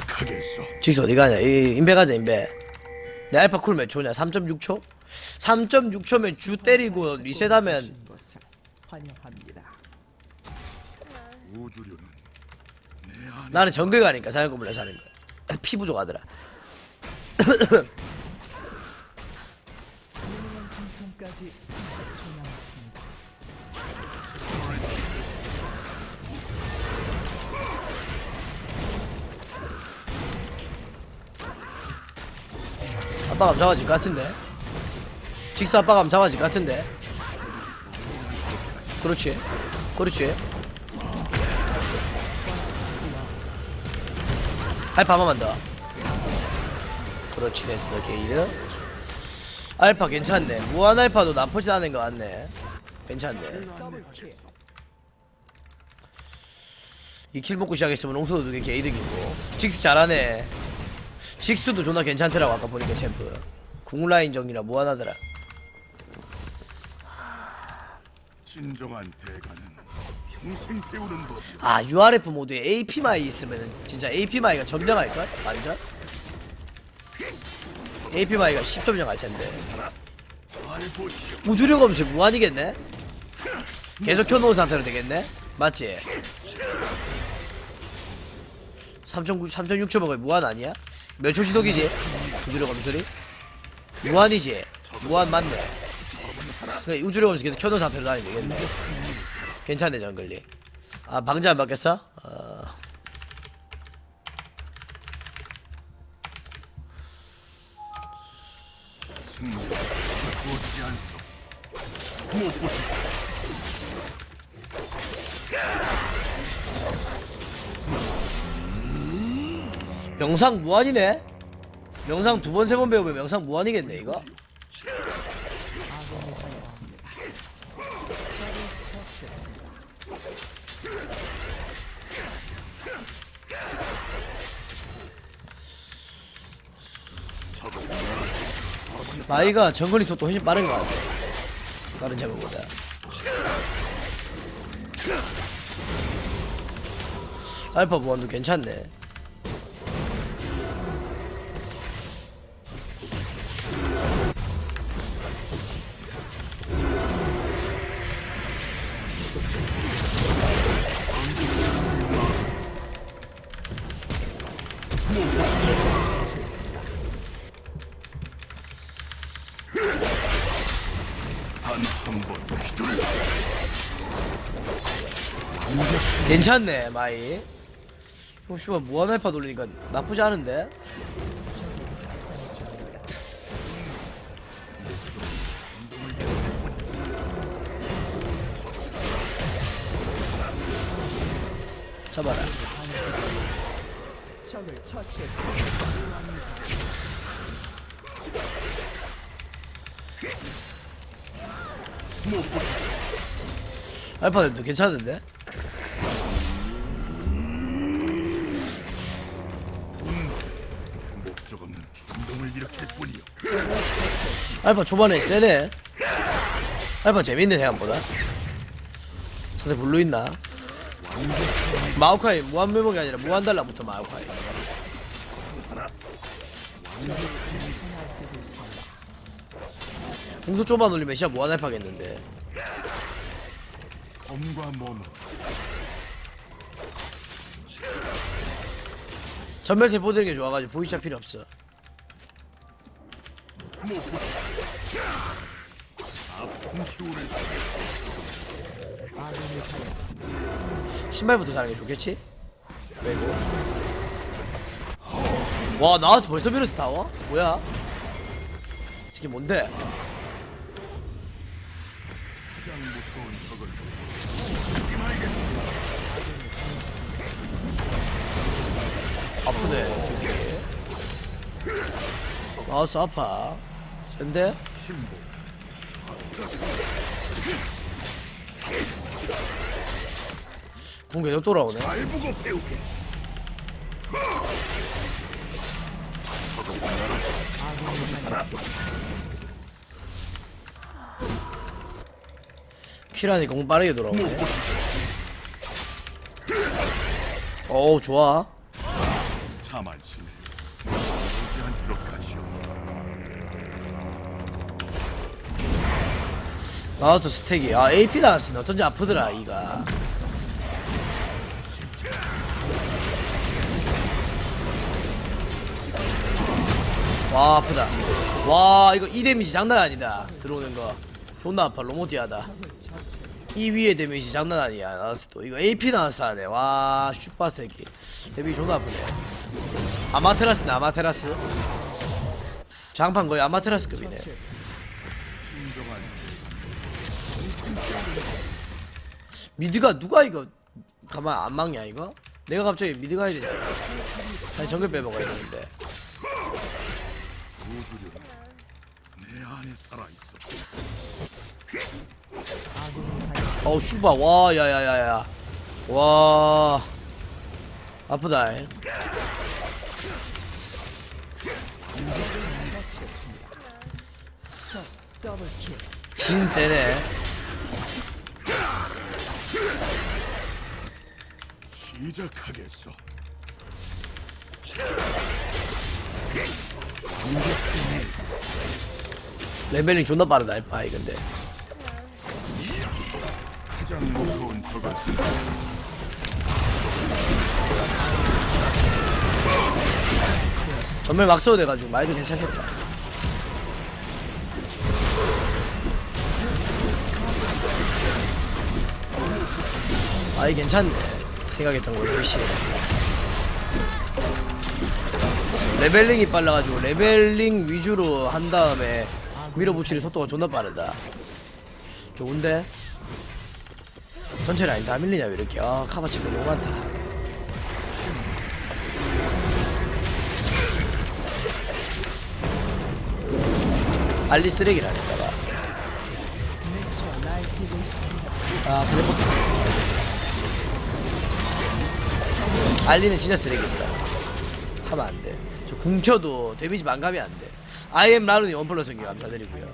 시작하겠어. 직스 어디 가냐? 이 인베 가자 인베. 내 알파 쿨몇 초냐? 3.6초? 3.6초면 주 때리고 리셋하면 것을 환영합니다. 우주류는 내 안에 나는 정글 가니까 사냥꾼 몰라 사는 거야. 피 부족하더라. 미니언 생성까지 30초 아빠가 잡아질 것 같은데. 직스 아빠가 잡아질 것 같은데. 그렇지. 그렇지. 알파 한 번만 더. 그렇지 됐어 게이드. 알파 괜찮네. 무한 알파도 나쁘지 않은 것 같네. 괜찮네. 더블킬. 이킬 먹고 시작했으면 롱소도 두개 게이득이고. 직스 잘하네. 직스도 존나 괜찮더라고 아까 보니까 챔프. 궁라인 정리라 무한하더라. 진정한 대가는 평생 법이야. 아 URF 모드에 AP 마이 있으면 진짜 AP 마이가 점령할걸? 완전? AP 마이가 10점령 할 텐데 잘 보시오. 우주력 검색 무한이겠네? 계속 켜놓은 상태로 되겠네? 맞지? 3.9, 3.6초 먹으면 무한 아니야? 몇초 지독이지? 우주력 검술이? 무한이지? 무한 맞네 우주력 검색 계속 켜놓은 상태로 다니면 되겠네 괜찮네 정글리 아 방제 안 바뀌었어? 어... 명상 무한이네? 명상 두 번 세 번 배우면 명상 무한이겠네 이거? 마이가 정거리 속도 훨씬 빠른 것 같아 다른 제목보다 알파 무한도 괜찮네 괜찮네 마이 어 씨발 무한 알파 돌리니까 나쁘지 않은데? 잡아라. 알파들도 괜찮은데? 알파 초반에 세네 알파 재밌네 생각보다 상대 블루 있나? 마오카이 무한 메모가 아니라 무한 달러부터 마오카이 공수 좀만 올리면 진짜 무한 알파겠는데 검과 모노. 전멸 대포 드는 게 좋아가지고 보이차 필요 없어. 아픈. 신발부터 사는 게 좋겠지? 왜고? 와 나와서 벌써 미러스 타워? 뭐야? 이게 뭔데? 아프네 되게 마우스 아파 센데? 공 계속 돌아오네. 키라니 공 빠르게 돌아오네 어우 좋아. 하시오. 나와서 스택이. 아 AP 나왔으니 어쩐지 아프더라 이가. 와 아프다. 와 이거 이 데미지 장난 아니다. 들어오는 거 존나 아파. 로모티하다. 이 위에 데미지 장난 아니야. 나왔어 또. 이거 AP 나왔어 하네 와 슈퍼 새끼 데미지 존나 아프네 아마테라스네 아마테라스. 장판 거의 아마테라스급이네. 미드가 누가 이거 가만 안 막냐 이거? 내가 갑자기 미드 가야 되냐? 아니 정글 빼먹어야 되는데 어우 슈바 와 야야야야 와 아프다 잉. 적 더블킬. 진 세네 시작하겠어. 레벨링 존나 빠르다 아이 근데 전멸 막 써도 돼가지고 마이도 괜찮겠다. 아이 괜찮네 생각했던 거에 훨씬. 레벨링이 빨라가지고 레벨링 위주로 한 다음에 밀어붙이는 속도가 존나 빠르다. 좋은데? 전체 라인 다. 밀리냐 왜 이렇게? 아 카바치가 너무 많다. 알리 있습니다. 아 블랙버튼. 알리는 진짜 쓰레기입니다. 하면 안돼. 저 궁쳐도 데미지 만감이 안돼. 아이엠 라룬이 원플러스 연기 감사드리고요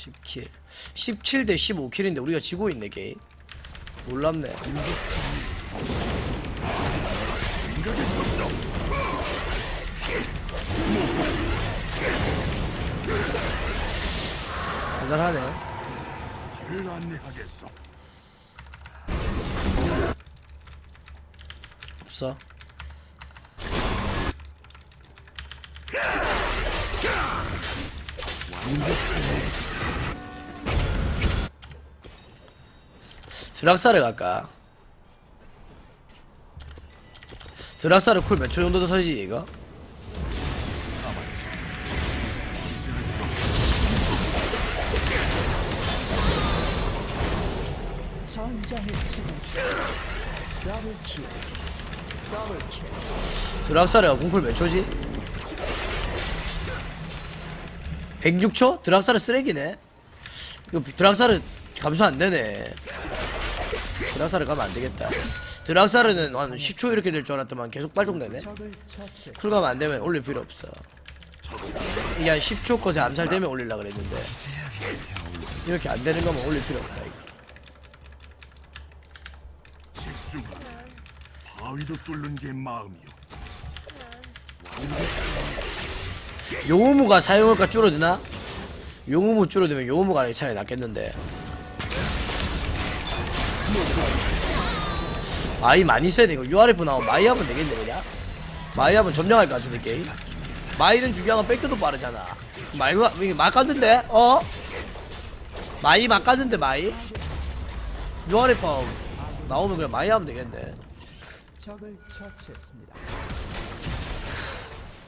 (17) 17 대 15킬인데 우리가 지고 있네 게임. 놀랍네. 대단하네. 길을 안내하겠 드락사를 갈까? 드락사를 쿨 몇 초 정도 더 서지 이거? 더블킬. 드락사르가 공쿨 몇 초지? 106초? 드락사르 쓰레기네 이거 드락사르 감소 안 되네 드락사르 가면 안 되겠다 드락사르는 한 10초 이렇게 될 줄 알았더만 계속 발동되네 처치. 쿨 가면 안 되면 올릴 필요 없어 이게 한 10초 것에 암살되면 올리려 그랬는데 이렇게 안 되는 거면 올릴 필요 없다 이거. 바위도 뚫는 게 마음이요. 용우무가 사용할까 줄어드나? 용우무 줄어들면 용우무가 차라리 낫겠는데 마이 많이 써야 돼 이거 URF 나오면 마이 하면 되겠네 그냥 마이 하면 점령할 것 같은데 게임 마이는 중요한 건 뺏겨도 빠르잖아 말가 이게 막 갔는데? 어? 마이 막 갔는데 마이? URF 나오면 그냥 마이 하면 되겠네 적을 처치했습니다.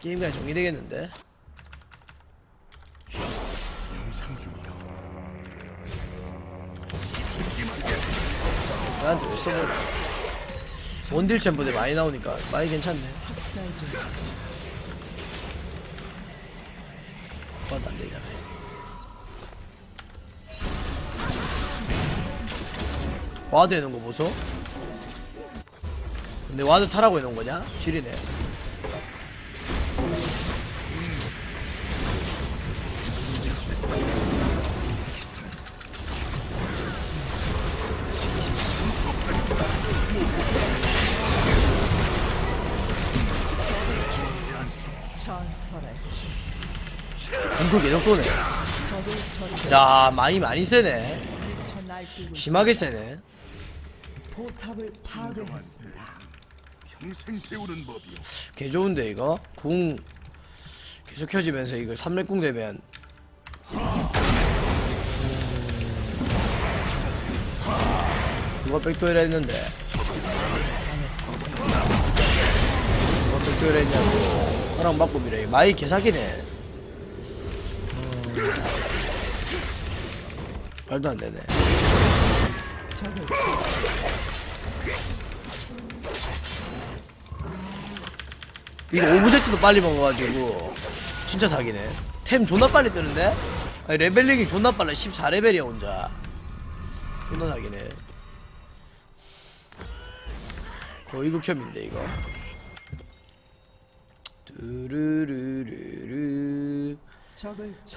게임 그냥 정리되겠는데 나한테 왜 써보냐 원딜 챔프들 많이 나오니까 많이 괜찮네. 그건 안 되잖아 와드 해놓은 거 보소 근데 와드 타라고 해놓은 거냐? 지리네 도네 적을 처치. 야 많이 많이 세네 심하게 세네. 평생 법이요. 개 좋은데 이거 궁 계속 켜지면서 이거 삼렙궁 되면 누가 백도일 했는데 누가 백도일 했냐고 허락 받고 미래 마이 개사기네 음. 말도 안 되네. 이거 오브젝트도 빨리 먹어가지고 진짜 사기네. 템 존나 빨리 뜨는데? 아니, 레벨링이 존나 빨라. 14레벨이야 혼자. 존나 사기네. 거의 극혐인데 이거. 뚜루루루루.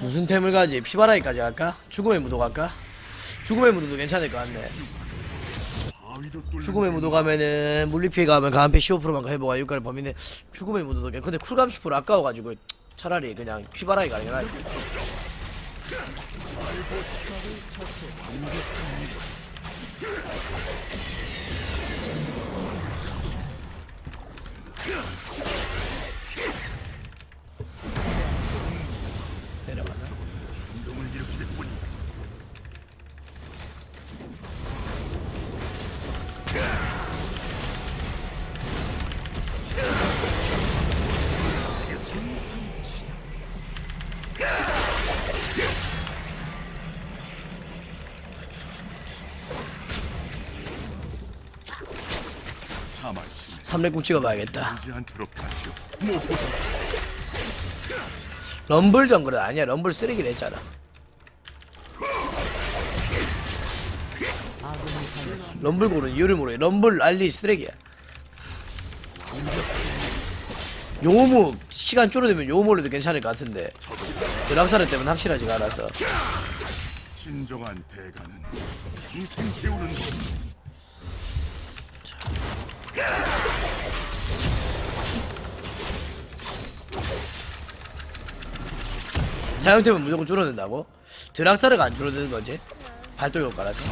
무슨 템을 가지? 피바라기까지 갈까? 죽음의 무도 갈까? 죽음의 무도도 괜찮을 것 같네 죽음의 게 무도 가면은 물리피해 가면 가한패 15%만 회복하 유가를 범위는 죽음의 무도도 괜 근데 쿨감 10% 아까워가지고 차라리 그냥 피바라기 가는 게 나을 것 같아. 내 삼렙궁 찍어봐야겠다. 럼블 정글은 아니야. 럼블 쓰레기를 했잖아. 럼블 고른 이유를 모르겠 럼블 알리 쓰레기야. 요무 시간 줄어들면 요무로도 괜찮을 것 같은데. 드락사르 때문에 확실하지가 않아서. 진정한 대가는 평생 배우는 법. 사용템은 무조건 줄어든다고? 드락사르가 안 줄어드는 거지? 발동 효과라서?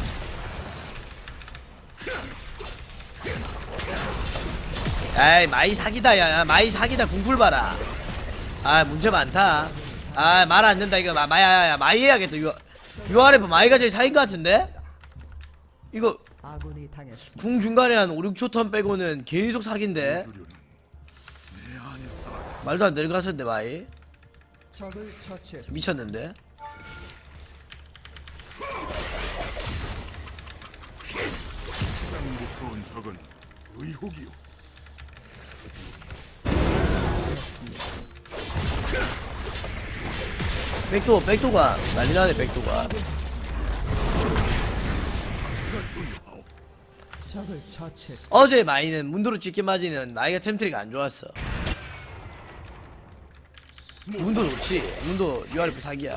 에이 마이 사기다 야. 마이 사기다 궁풀 봐라. 아 문제 많다. 아 말 안 된다 이거. 마, 마야 마이 해야겠다. 요, 요 아래 봐 마이가 제일 사인 것 같은데? 이거 아군이 당했습니다. 궁 중간에 한 5, 6초 턴 빼고는 계속 사기인데. 말도 안 되는 것 같은데 마이 적을 처치했습니다. 미쳤는데 무서운 적은 의혹이요. 백도 백도가 난리 나네 백도가 어제 마이는 문도로 찍게 맞이는 마이가 템트리가 안 좋았어 문도 좋지 문도 URF 사기야.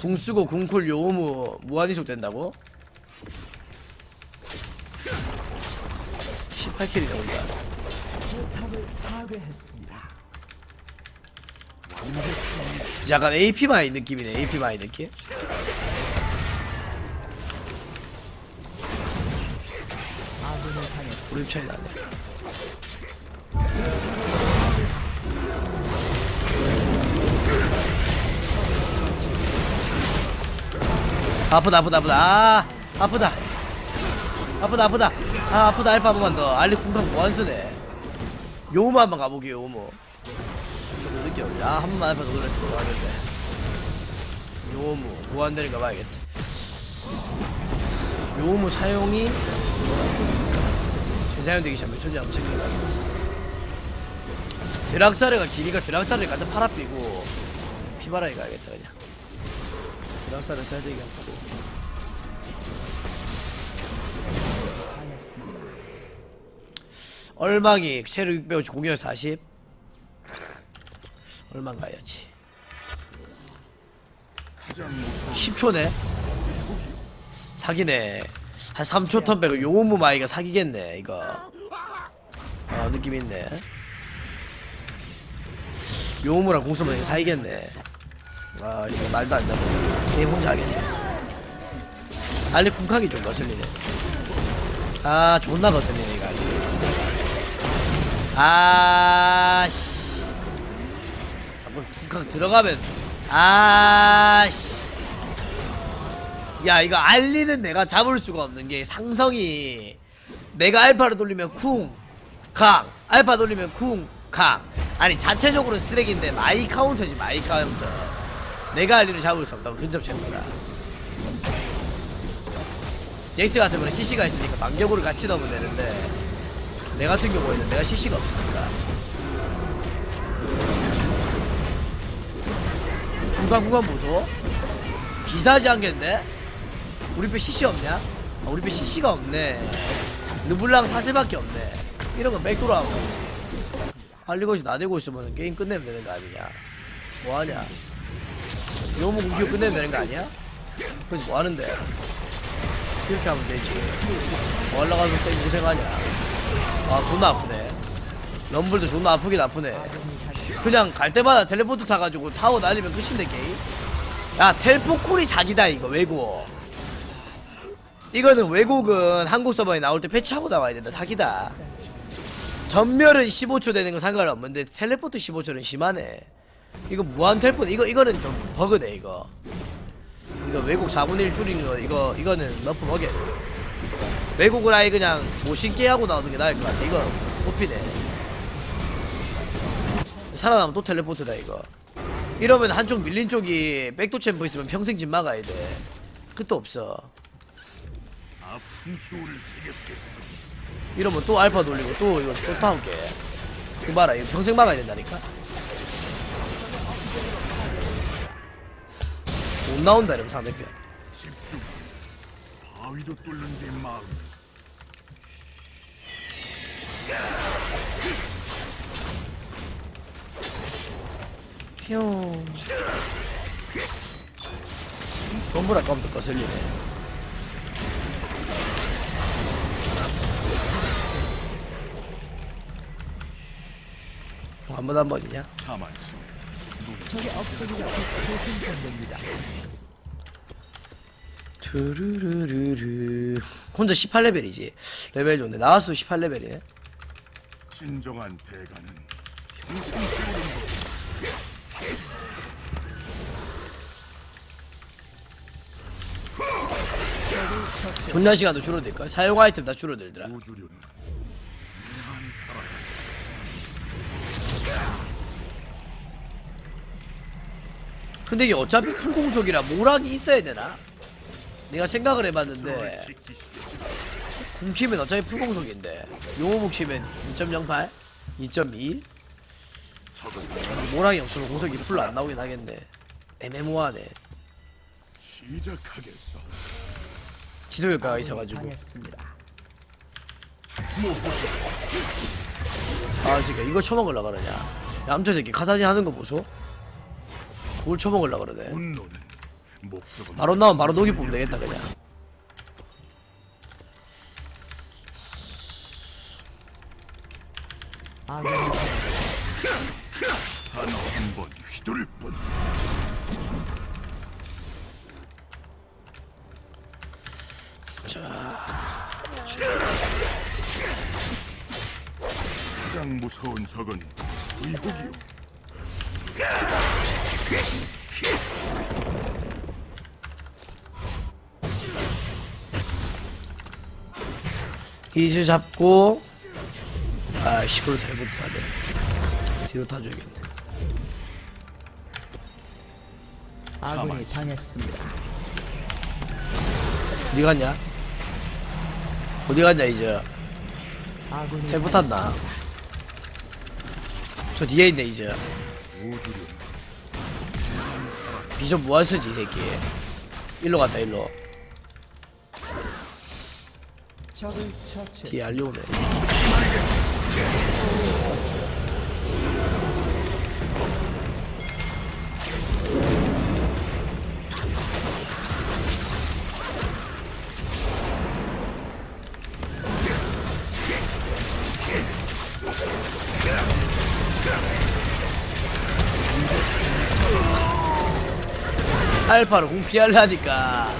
궁 쓰고 궁쿨 요무 무한이속 된다고? 18킬이 나온다. 약간 AP 마이 느낌이네 AP 마이 느낌 우리 차이 나네. 아프다 아프다 아프다. 아 아프다. 아프다 아프다. 아 아프다. 알파 한 번만 더. 알리 쿵쾅 쓰네. 요모 한번 가보게 요모. 좀 늦게 오네 아한 번만 알파 더 돌렸으면 좋았는데. 요모 무한대를 가봐야겠다. 요모 사용이 재 사용되기 시작 몇 초인지 한번 체크해봐야겠다 드락사르가 길이가 드락사르를 갖다 팔아 삐고 피바라기 가야겠다 그냥. 드락사르 써야 되겠고. 당했습니다. 얼망이 체력 650 공격 40 얼만 가야지 가장 무서운 10초네? 사기네 한 3초 턴 빼고 요무 마이가 사기겠네 이거. 어 느낌 있네. 요무랑 공수만 사이겠네. 아 이거 말도 안 되네 게임 혼자 하겠네. 알리 쿵하기 좀 거슬리네. 아 존나 거슬리네 이거 알리. 아씨. 자꾸 쿵쾅 들어가면 아씨 야 이거 알리는 내가 잡을 수가 없는 게 상성이 내가 알파를 돌리면 쿵, 강, 알파 돌리면 쿵, 강. 아니 자체적으로 쓰레기인데 마이 카운터지 마이 카운터. 내가 알리를 잡을 수 없다고 근접 채우더라. 제이스 같은 경우는 CC가 있으니까 반격으로 같이 넣으면 되는데 내 같은 경우에는 내가 CC가 없으니까 구간 구간 보소 기사하지 않겠네? 우리 배 CC 없냐? 아, 우리 배 CC가 없네. 르블랑 사세밖에 없네. 이런 건 백도로 하고 가지. 할리고시 나대고 있으면 게임 끝내면 되는 거 아니냐? 뭐하냐? 요무 공기로 끝내면 되는 거 아니야? 그래서 뭐하는데? 이렇게 하면 되지. 뭐 하려고 가서 또 고생하냐? 아 존나 아프네. 럼블도 존나 아프긴 아프네. 그냥 갈 때마다 텔레포트 타가지고 타워 날리면 끝인데 게임? 야 텔포콜이 사기다 이거. 외국 이거는 외국은 한국 서버에 나올 때 패치하고 나와야 된다 사기다. 전멸은 15초 되는 건 상관없는데 텔레포트 15초는 심하네. 이거 무한 텔포트 이거 이거는 좀 버그네 이거. 이거 외국 4분의 1 줄인 거 이거 이거는 너프 버게 외국은 아예 그냥 못 신게 하고 나오는 게 나을 것 같아. 이거 뽑히네. 살아남으면 또 텔레포트다 이거. 이러면 한쪽 밀린 쪽이 백도 챔프 있으면 평생 집 막아야 돼. 끝도 없어. 이러면 또 알파 돌리고 또 이거 또 타올게 그 봐라 이거 평생 막아야 된다니까 못 나온다 이러면 상대편 집중. 바위도 뚫는 데 마음. 뿅 전부라 깜짝 거슬리네 한번 한 번이냐? 투루루루루. 혼자 18레벨이지? 레벨 좋네. 나와서도 18레벨이네. 진정한 대가는. 분량 시간도 줄어들걸 사용 아이템 다 줄어들더라. 우주류는 근데 이게 어차피 풀공속이라 모락이 있어야 되나? 내가 생각을 해봤는데. 궁키면 어차피 풀공속인데 용호목 치면 2.08? 2.21? 적은 모락이 없으면 공속이 풀로 안 나오긴 하겠네 애매모호하네 시작하겠어. 지도 효과가 있어가지고 당했습니다. 아 그니까 이거 처먹으려 그러냐 얌체 새끼 카사진 하는 거 보소 그걸 처먹으려 그러네 분노는 목적은 바로 나오면 바로 녹이 뽑으면 되겠다 그냥 아군이 단한번 휘둘 뿐. 가장 무서운 적은 의혹이요. 이즈 잡고 아 시골 텔레포트 타야 돼. 뒤로 타줘야겠네. 아군이 당했습니다. 어디 갔냐? 어디 갔냐 이제 아군이 텔포트 탄다. 저 뒤에 있네 이제 비전 무한 쓰지 이 새끼? 일로 갔다 일로. 뒤에 알려오네 알파로 공 피하려니까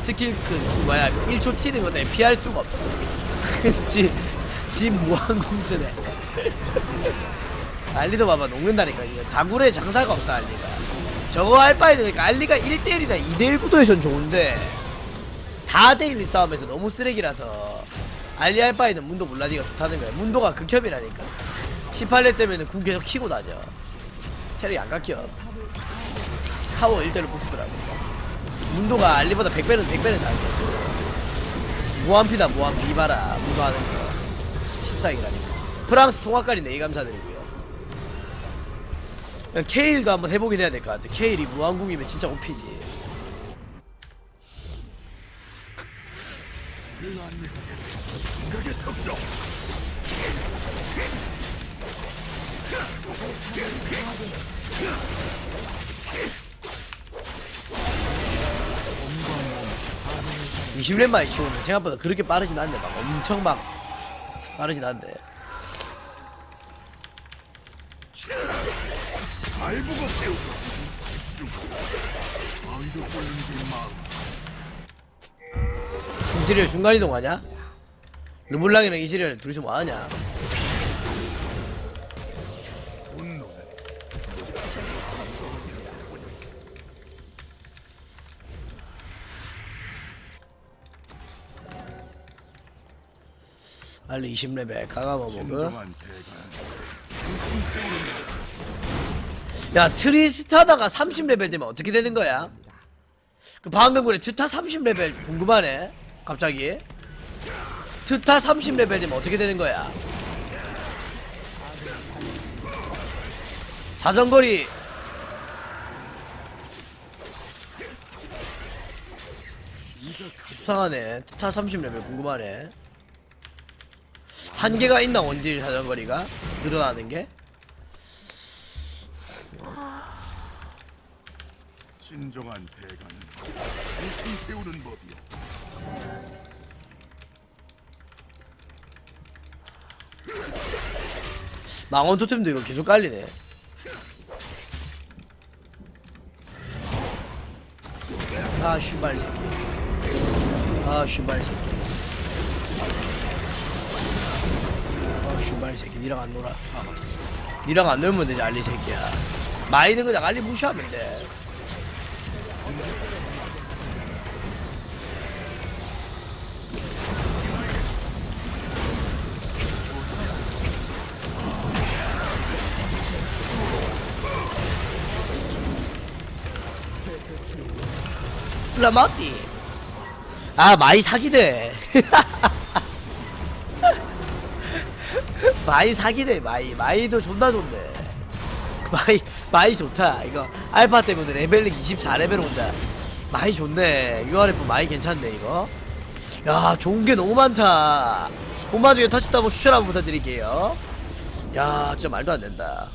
스킬 그 뭐야 1초 튀는 것 때문에 피할 수가 없어. 지, 지 무한 공 쓰네. 알리도 봐봐 녹는다니까. 이거 다굴에 장사가 없어 알리가. 저거 할 바에 되니까 알리가 1대1이나 2대1 구도에선 좋은데 다대1 싸움에서 너무 쓰레기라서 알리 할 바에는 문도 몰라디가 좋다는 거야. 문도가 극혐이라니까. 18렙 때면은 궁 계속 키고 다녀. 체력이 안 깎여 타워 1대1로 부수더라고. 문도가 알리보다 100배는 100배는 잘해 진짜. 무한피다 무한피 이봐라 문도 하는 거. 14이라니까. 프랑스 통화까지 네이 감사드리고요. 케일도 한번 해보긴 해야 될 것 같아. 케일이 무한궁이면 진짜 오피지 20렙 만에 치우면 생각보다 그렇게 빠르진 않네 막 엄청 막 빠르진 않네 알보고 세우고. 이즈리얼 중간이동하냐? 르블랑이랑 이즈리얼 둘이서 뭐하냐? 알리 20레벨 가가모모그 진정한 대가는 야 트리스타다가 30레벨 되면 어떻게 되는 거야? 그 방금 그래 트타 30레벨 궁금하네 갑자기. 트타 30레벨 되면 어떻게 되는 거야? 사정거리. 수상하네. 트타 30레벨 궁금하네 한계가 있나 원딜 사정거리가 늘어나는 게? 진정한 대가는 한층 태우는 법이요. 망원 토템도 이거 계속 깔리네. 아, 슈발 새끼. 아, 슈발 새끼. 슈발 새끼. 니랑 안 놀아. 니랑 안 놀면 되지, 알리 새끼야. 마이는 그냥 알리 무시하면 돼. 라마띠. 아, 마이 사기네. 마이 사기네, 마이. 마이도 존나 좋네. 마이, 마이 좋다. 이거, 알파 때문에 레벨링 24레벨 온다. 마이 좋네. URF 마이 괜찮네, 이거. 야, 좋은 게 너무 많다. 본마 중에 터치다운 추천 한번 부탁드릴게요. 야, 진짜 말도 안 된다.